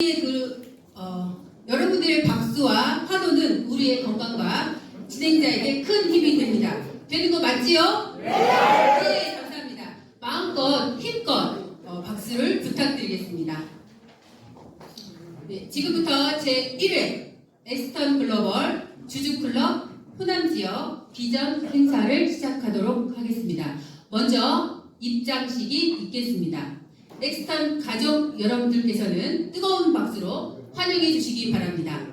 그 어, 여러분들의 박수와 환호는 우리의 건강과 진행자에게 큰 힘이 됩니다. 되는 거 맞지요? 네. 감사합니다. 마음껏 힘껏 어, 박수를 부탁드리겠습니다. 네, 지금부터 제 1회 에스턴 글로벌 주주클럽 호남 지역 비전 행사를 시작하도록 하겠습니다. 먼저 입장식이 있겠습니다. 엑스턴 가족 여러분들께서는 뜨거운 박수로 환영해 주시기 바랍니다.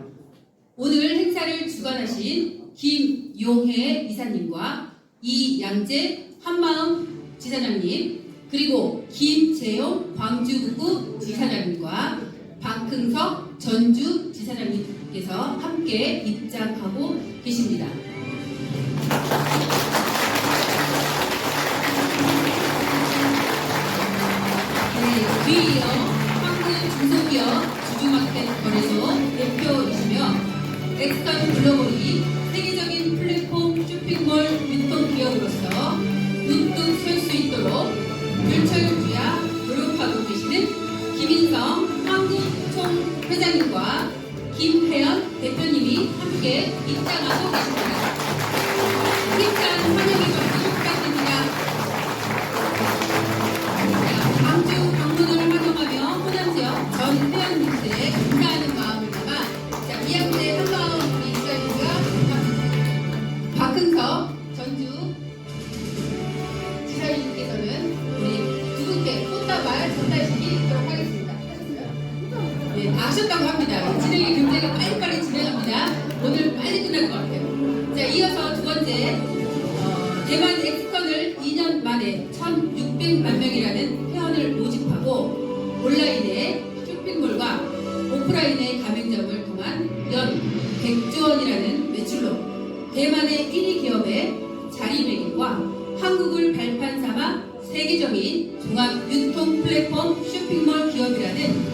오늘 행사를 주관하신 김용혜 이사님과 이양재 한마음 지사장님 그리고 김재용 광주북구 지사장님과 박흥석 전주 지사장님께서 함께 입장하고 계십니다. 네, 뒤이어 한국 중소기업 주주마켓 거래소 대표이시며 엑스턴 글로벌이 세계적인 플랫폼 쇼핑몰 유통기업으로서 우뚝 설수 있도록 불철주야 노력하고 계시는 김인성 한국총회장님과 김혜연 대표님이 함께 입장하고 계십니다. 환영의 박수 부탁드립니다. 네, 다 하셨다고 합니다. 진행이 굉장히 빨리빨리 진행합니다. 오늘 빨리 끝날 것 같아요. 자, 이어서 두 번째 어, 대만 엑스컨을 2년 만에 1,600만 명이라는 회원을 모집하고 온라인의 쇼핑몰과 오프라인의 가맹점을 통한 연 100조 원이라는 매출로 대만의 1위 기업의 자리매김과 한국을 발판 삼아 세계적인 종합 유통 플랫폼 쇼핑몰 기업이라는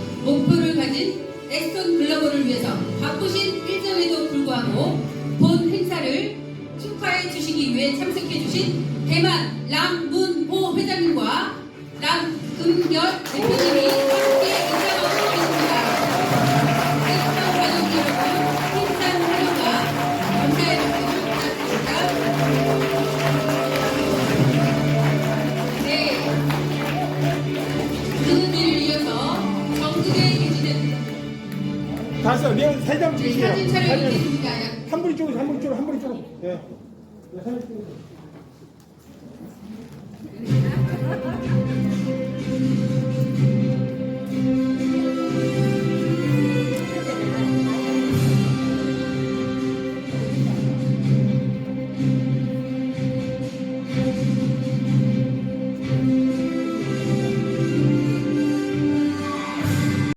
위해서 바쁘신 일정에도 불구하고 본 행사를 축하해 주시기 위해 참석해 주신 대만 람문호 회장님과 람금결 대표님 다섯 명 세장 찍으세요. 사진 촬영이 있겠습니다. 한 분이 쪽으로 한 분이 쪽으로 한 분이 쪽으로. 예. 네, 사진 찍으세요.